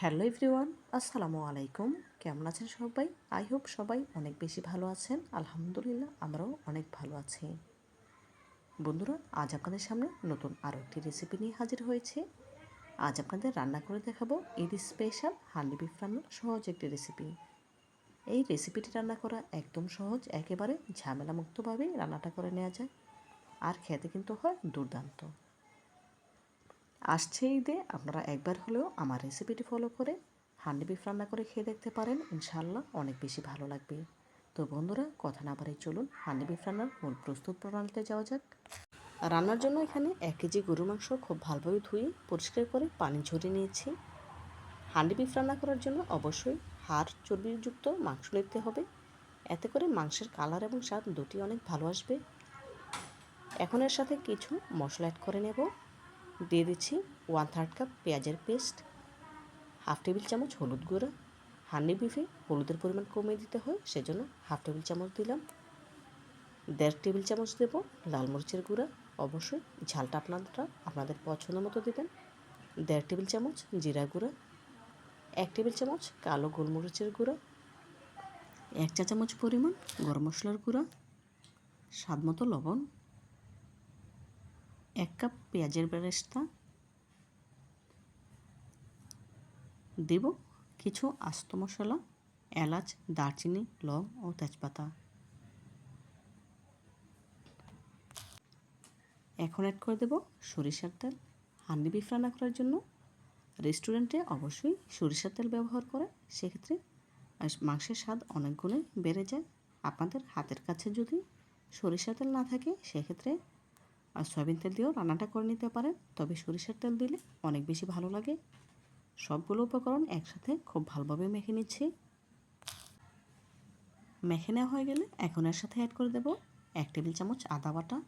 Hello everyone, আসসালামু আলাইকুম। কেমন আছেন সবাই? আই হোপ সবাই অনেক বেশি ভালো আছেন। আলহামদুলিল্লাহ, আমরাও অনেক ভালো আছি। বন্ধুরা, আজ আপনাদের সামনে নতুন আরও একটি রেসিপি নিয়ে হাজির হয়েছে। আজ আপনাদের রান্না করে দেখাবো ঈদ স্পেশাল হান্ডি বিফ রান্নার সহজ একটি রেসিপি এই রেসিপিটি রান্না করা একদম সহজ, একেবারে ঝামেলামুক্তভাবে রান্নাটা করে নেওয়া যায়। আর খেতে কিন্তু হয় দুর্দান্ত। আসছে ঈদে, আপনারা একবার হলেও আমার রেসিপিটি ফলো করে হান্ডি বিফ রান্না করে খেয়ে দেখতে পারেন। ইনশাল্লাহ অনেক বেশি ভালো লাগবে। তো বন্ধুরা, কথা না বাড়ি চলুন, হান্ডি বিফ রান্নার মূল প্রস্তুত প্রণালীতে যাওয়া যাক। রান্নার জন্য এখানে এক কেজি গরু মাংস খুব ভালোভাবে ধুয়ে পরিষ্কার করে পানি ঝরিয়ে নিয়েছি। হান্ডি বিফ রান্না করার জন্য অবশ্যই হাড় চর্বিযুক্ত মাংস নিতে হবে। এতে করে মাংসের কালার এবং স্বাদ দুটি অনেক ভালো আসবে। এখন এর সাথে কিছু মশলা অ্যাড করে নেব। দিয়ে দিচ্ছি ওয়ান থার্ড কাপ পেঁয়াজের পেস্ট হাফ টেবিল চামচ হলুদ গুঁড়া হান্ডি বিফে হলুদের পরিমাণ কমিয়ে দিতে হয়, সেজন্য হাফ টেবিল চামচ দিলাম। দেড় টেবিল চামচ দেব লাল মরিচের গুঁড়া, অবশ্যই ঝালটা আপনারা আপনাদের পছন্দ মতো দেবেন। দেড় টেবিল চামচ জিরা গুঁড়া, এক টেবিল চামচ কালো গোলমরিচের গুঁড়া, এক চা চামচ পরিমাণ গরম মশলার গুঁড়া, স্বাদ মতো লবণ এক কাপ পেঁয়াজের বেরেস্তা দেব কিছু আস্ত মশলা, এলাচ, দারচিনি, লং ও তেজপাতা। এখন অ্যাড করে দেব সরিষার তেল। হান্ডি বিফ রান্না করার জন্য রেস্টুরেন্টে অবশ্যই সরিষার তেল ব্যবহার করে। সেক্ষেত্রে মাংসের স্বাদ অনেক গুণে বেড়ে যায়। আপনাদের হাতের কাছে যদি সরিষার তেল না থাকে, সেক্ষেত্রে আর সয়াবিন তেল দিয়েও রান্নাটা করে নিতে পারেন। তবে সরিষার তেল দিলে অনেক বেশি ভালো লাগে। সবগুলো উপকরণ একসাথে খুব ভালোভাবে মেখে নিচ্ছি। মেখে নেওয়া হয়ে গেলে এখন এর সাথে অ্যাড করে দেব এক টেবিল চামচ আদা বাটা,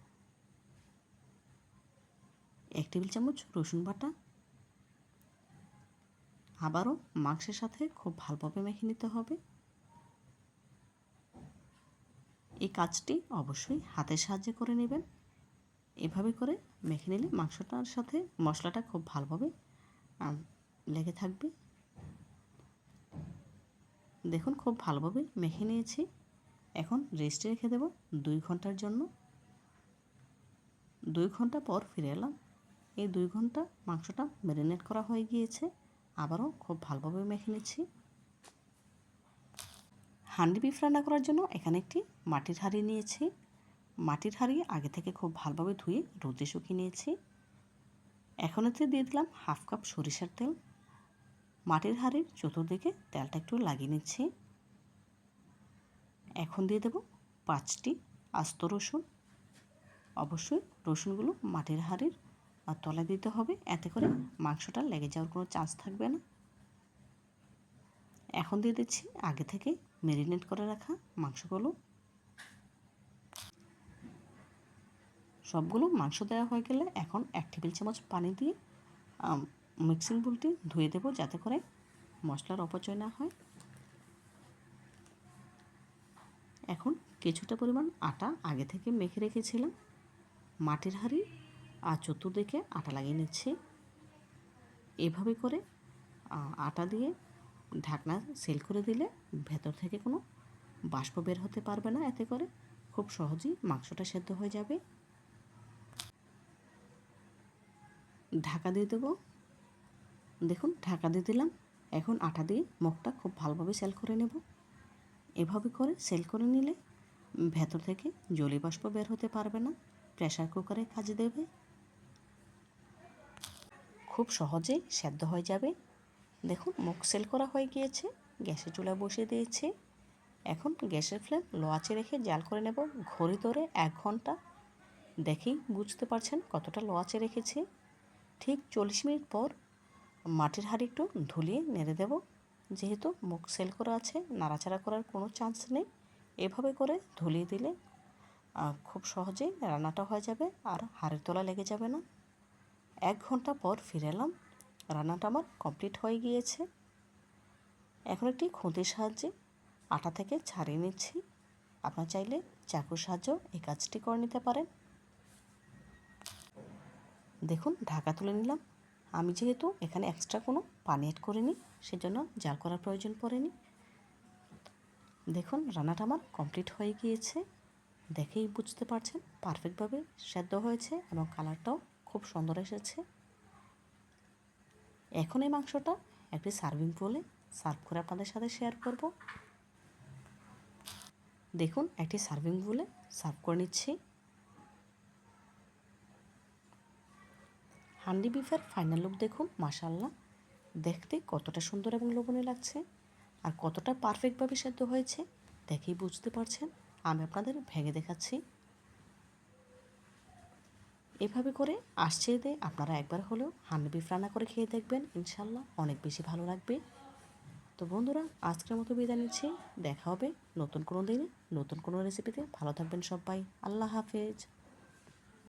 এক টেবিল চামচ রসুন বাটা। আবারও মাংসের সাথে খুব ভালোভাবে মেখে নিতে হবে। এই কাজটি অবশ্যই হাতের সাহায্যে করে নেবেন। এভাবে করে মেখে নিলে মাংসটার সাথে মশলাটা খুব ভালোভাবে লেগে থাকবে। দেখুন খুব ভালোভাবে মেখে নিয়েছি। এখন রেস্টে রেখে দেব দুই ঘণ্টার জন্য। দুই ঘণ্টা পর ফিরে এলাম। এই দুই ঘণ্টা মাংসটা ম্যারিনেট করা হয়ে গিয়েছে। আবারও খুব ভালোভাবে মেখে নিচ্ছি। হান্ডি বিফ রান্না করার জন্য এখানে একটি মাটির হাঁড়ি নিয়েছি। মাটির হাঁড়ি আগে থেকে খুব ভালোভাবে ধুয়ে রোদে শুকিয়ে নিয়েছি। এখন এতে দিয়ে দিলাম হাফ কাপ সরিষার তেল। মাটির হাঁড়ির চতুর্দিকে তেলটা একটু লাগিয়ে নিচ্ছি। এখন দিয়ে দেব পাঁচটি আস্ত রসুন। অবশ্যই রসুনগুলো মাটির হাঁড়ির তলায় দিতে হবে। এতে করে মাংসটা লেগে যাওয়ার কোনো চান্স থাকবে না। এখন দিয়ে দিচ্ছি আগে থেকে ম্যারিনেট করে রাখা মাংসগুলো। সবগুলো মাংস দেওয়া হয়ে গেলে এখন এক টেবিল চামচ পানি দিয়ে মিক্সিং বুলটি ধুয়ে দেবো যাতে করে মশলার অপচয় না হয়। এখন কিছুটা পরিমাণ আটা আগে থেকে মেখে রেখেছিলাম। মাটির হাঁড়ি আর চতুর্দিকে আটা লাগিয়ে নিচ্ছি। এভাবে করে আটা দিয়ে ঢাকনা সেল করে দিলে ভেতর থেকে কোনো বাষ্প বের হতে পারবে না। এতে করে খুব সহজেই মাংসটা সেদ্ধ হয়ে যাবে। ঢাকা দিয়ে দেবো। দেখুন, ঢাকা দিয়ে দিলাম। এখন আটা দিয়ে মুখটা খুব ভালোভাবে সেল করে নেব। এভাবে করে সেল করে নিলে ভেতর থেকে জলি বাষ্প বের হতে পারবে না প্রেশার কুকারে কাজে দেবে। খুব সহজেই সেদ্ধ হয়ে যাবে। দেখুন মুখ সেল করা হয়ে গিয়েছে, গ্যাসের চুলা বসিয়ে দিয়েছে। এখন গ্যাসের ফ্লেম লো রেখে জাল করে নেব। ঘড়ি ধরে এক ঘণ্টা। দেখেই বুঝতে পারছেন কতটা লো রেখেছি। ঠিক চল্লিশ মিনিট পর মাটির হাঁড়ি একটু ধুলিয়ে নেড়ে দেব। যেহেতু মুখ সেল করা আছে, নাড়াচাড়া করার কোনো চান্স নেই। এভাবে করে ধুলিয়ে দিলে খুব সহজেই রান্নাটা হয়ে যাবে আর হাড়ের তোলা লেগে যাবে না। এক ঘণ্টা পর ফিরে এলাম। রান্নাটা আমার কমপ্লিট হয়ে গিয়েছে। এখন একটি খুঁতির সাহায্যে আটা থেকে ছাড়িয়ে নিচ্ছি। আপনার চাইলে চাকুর সাহায্য এই কাজটি করে নিতে পারেন। দেখুন, ঢাকা তুলে নিলাম। আমি যেহেতু এখানে এক্সট্রা কোনো পানি অ্যাড করিনি, সেজন্য জাল করার প্রয়োজন পড়েনি। দেখুন, রান্নাটা আমার কমপ্লিট হয়ে গিয়েছে। দেখেই বুঝতে পারছেন পারফেক্টভাবে সেদ্ধ হয়েছে এবং কালারটাও খুব সুন্দর এসেছে। এখন এই মাংসটা একটি সার্ভিং বলে সার্ভ করে আপনাদের সাথে শেয়ার করব। দেখুন, একটি সার্ভিং বলে সার্ভ করে নিচ্ছি। হান্ডি বিফের ফাইনাল লুক দেখুন মাশাল্লাহ দেখতে কতটা সুন্দর এবং লোভনীয় লাগছে আর কতটা পারফেক্টভাবে সেদ্ধ হয়েছে, দেখেই বুঝতে পারছেন। আমি আপনাদের ভেঙে দেখাচ্ছি। এভাবে করে আসছে দিয়ে আপনারা একবার হলেও হান্ডি বিফ রান্না করে খেয়ে দেখবেন ইনশাল্লাহ অনেক বেশি ভালো লাগবে। তো বন্ধুরা, আজকের মতো বিদায় নিচ্ছি। দেখা হবে নতুন কোনো দিনে, নতুন কোনো রেসিপিতে ভালো থাকবেন সবাই। আল্লাহ হাফেজ।